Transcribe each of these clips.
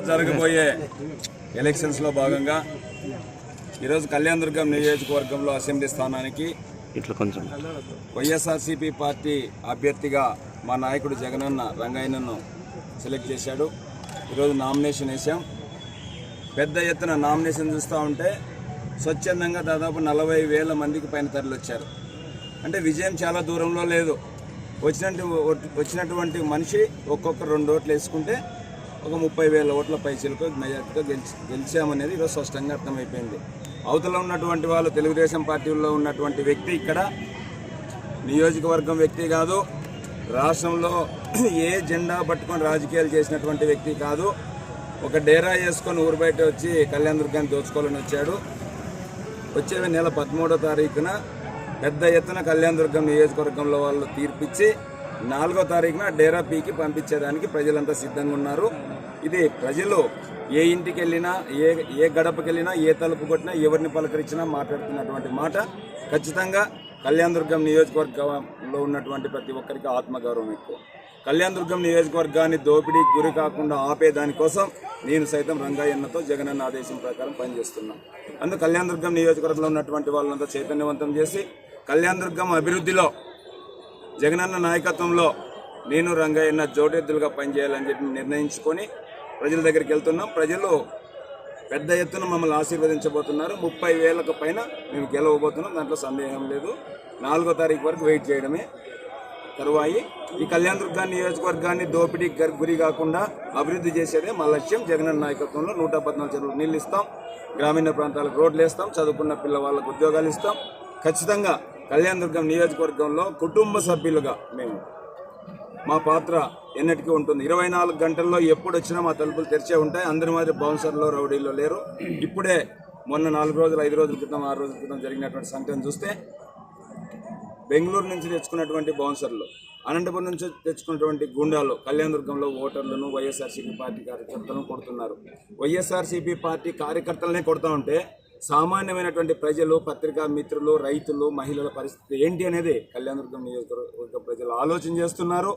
జరగబోయే ఎలక్షన్స్లో భాగంగా ఈరోజు కళ్యాణదుర్గం నియోజకవర్గంలో అసెంబ్లీ స్థానానికి ఇట్లా కొంచెం. వైఎస్ఆర్సీపీ పార్టీ అభ్యర్థిగా మా నాయకుడు జగనన్న రంగయ్యను సెలెక్ట్ చేశాడు. ఈరోజు నామినేషన్ వేసాం పెద్ద ఎత్తున నామినేషన్ చూస్తూ ఉంటే స్వచ్ఛందంగా దాదాపు నలభై వేల మందికి పైన తరలి వచ్చారు అంటే విజయం చాలా దూరంలో లేదు. వచ్చినట్టు వచ్చినటువంటి మనిషి ఒక్కొక్క రెండు ఓట్లు వేసుకుంటే ఒక ముప్పై వేల ఓట్ల పైసలకు మెజార్టీతో గెలిచి గెలిచామనేది ఈరోజు స్పష్టంగా అర్థమైపోయింది. అవతల ఉన్నటువంటి వాళ్ళు తెలుగుదేశం పార్టీలో ఉన్నటువంటి వ్యక్తి ఇక్కడ నియోజకవర్గం వ్యక్తి కాదు రాష్ట్రంలో ఏ జెండా పట్టుకొని రాజకీయాలు చేసినటువంటి వ్యక్తి కాదు ఒక డేరా వేసుకొని ఊరు బయట వచ్చి కళ్యాణ దుర్గాన్ని దోచుకోవాలని వచ్చాడు. వచ్చే నెల పదమూడో తారీఖున పెద్ద ఎత్తున కళ్యాణ దుర్గం నియోజకవర్గంలో వాళ్ళు తీర్పిచ్చి నాలుగో తారీఖున డేరా పీకి పంపించేదానికి ప్రజలంతా సిద్ధంగా ఉన్నారు. ఇది ప్రజలు ఏ ఇంటికి వెళ్ళినా ఏ ఏ గడపకి వెళ్ళినా ఏ తలుపు కొట్టినా ఎవరిని పలకరించినా మాట్లాడుతున్నటువంటి మాట. ఖచ్చితంగా కళ్యాణ దుర్గం నియోజకవర్గంలో ఉన్నటువంటి ప్రతి ఒక్కరికి ఆత్మగౌరవం ఎక్కువ. కళ్యాణ దుర్గం నియోజకవర్గాన్ని దోపిడీ గురి కాకుండా ఆపే దానికోసం నేను సైతం రంగయ్యన్నతో జగనన్న ఆదేశం ప్రకారం పనిచేస్తున్నాను అందుకు కళ్యాణ దుర్గం నియోజకవర్గంలో ఉన్నటువంటి వాళ్ళంతా చైతన్యవంతం చేసి కళ్యాణ దుర్గం అభివృద్ధిలో జగనన్న నాయకత్వంలో నేను రంగయ్యన్న జోటెద్దులుగా పనిచేయాలని చెప్పి నిర్ణయించుకొని ప్రజల దగ్గరికి వెళ్తున్నాం. ప్రజలు పెద్ద ఎత్తున మమ్మల్ని ఆశీర్వదించబోతున్నారు. ముప్పై వేలకు పైన మేము గెలవబోతున్నాం. దాంట్లో సందేహం లేదు. నాలుగో తారీఖు వరకు వెయిట్ చేయడమే తరువాయి. ఈ కళ్యాణ దుర్గా నియోజకవర్గాన్ని దోపిడీ గురి కాకుండా అభివృద్ధి చేసేదే మా లక్ష్యం. జగనన్న నాయకత్వంలో నూట పద్నాలుగు చెరువులు నీళ్ళు ఇస్తాం. గ్రామీణ ప్రాంతాలకు రోడ్లు వేస్తాం. చదువుకున్న పిల్లవాళ్ళకు ఉద్యోగాలు ఇస్తాం. ఖచ్చితంగా కళ్యాణ దుర్గం నియోజకవర్గంలో కుటుంబ సభ్యులుగా మేము. మా పాత్ర ఎన్నటికీ ఉంటుంది. ఇరవై నాలుగు గంటల్లో ఎప్పుడు వచ్చినా మా తలుపులు తెరిచే ఉంటాయి. అందరి మాదిరి బౌన్సర్లో రౌడీలో లేరు. ఇప్పుడే మొన్న నాలుగు రోజులు ఐదు రోజుల క్రితం ఆరు రోజుల క్రితం జరిగినటువంటి సంఖ్యను చూస్తే బెంగళూరు నుంచి తెచ్చుకున్నటువంటి బౌన్సర్లు అనంతపురం నుంచి తెచ్చుకున్నటువంటి గుండాలు కళ్యాణదుర్గంలో ఓటర్లను వైఎస్ఆర్సీపీ పార్టీ కార్యకర్తలను కొడుతున్నారు. వైఎస్ఆర్సీపీ పార్టీ కార్యకర్తలనే కొడతా ఉంటే సామాన్యమైనటువంటి ప్రజలు పత్రికా మిత్రులు రైతులు మహిళల పరిస్థితి ఏంటి అనేది కళ్యాణదుర్గం నియోజకవర్గ ప్రజలు ఆలోచన చేస్తున్నారు.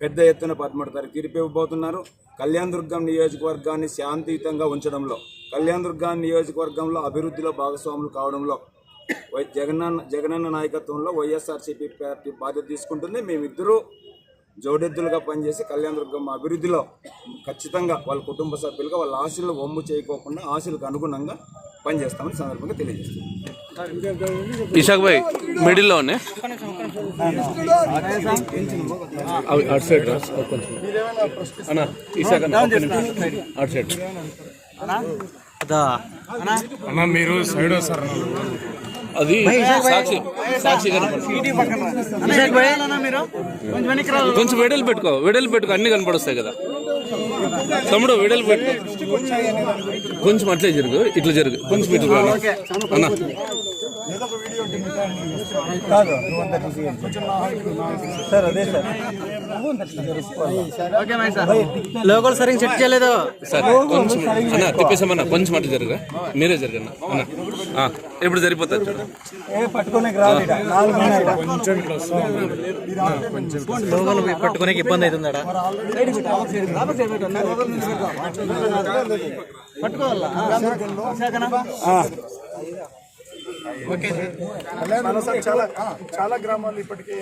పెద్ద ఎత్తున పదమూడు తారీఖు తీర్పు ఇవ్వబోతున్నారు. కళ్యాణదుర్గం నియోజకవర్గాన్ని శాంతియుతంగా ఉంచడంలో కళ్యాణదుర్గం నియోజకవర్గంలో అభివృద్ధిలో భాగస్వాములు కావడంలో జగనన్న జగనన్న నాయకత్వంలో వైఎస్ఆర్సీపీ పార్టీ బాధ్యత తీసుకుంటుంది. మేమిద్దరూ జోడెద్దులుగా పనిచేసి కళ్యాణదుర్గం అభివృద్ధిలో ఖచ్చితంగా వాళ్ళ కుటుంబ సభ్యులుగా వాళ్ళ ఆశలు వమ్ము చేయకోకుండా ఆశలకు అనుగుణంగా పనిచేస్తామని సందర్భంగా తెలియజేస్తున్నాం. ఇషాక్ భాయ్ మిడిల్లో ఉన్నాయి. అటు సైడ్ అన్న ఇషాక్ అన్న ఒక్క నిమిషం. అటు సైడ్ అన్న మీరు సైడ్ వస్తారు? అది సాక్షి కొంచెం వెడలు పెట్టుకో వెడలు పెట్టుకో అన్ని కనపడొస్తాయి కదా. తమ్ముడు వెడలు పెట్టి. కొంచెం అట్లే జరుగు ఇట్లా జరుగు. కొంచెం ఇట్లా రా. అన్న. లోకల్ సరిగ్గా సెట్ చేయలేదు. సరే కొంచెం అన్న తిప్పేసామన్నా కొంచెం అట్లా జరుగు మీరే జరగన్న అన్న. ఇప్పుడు సరిపోతుంది చూడు. లోకల్ పట్టుకునే ఇబ్బంది అవుతుంది చాలా చాలా గ్రామాలు ఇప్పటికే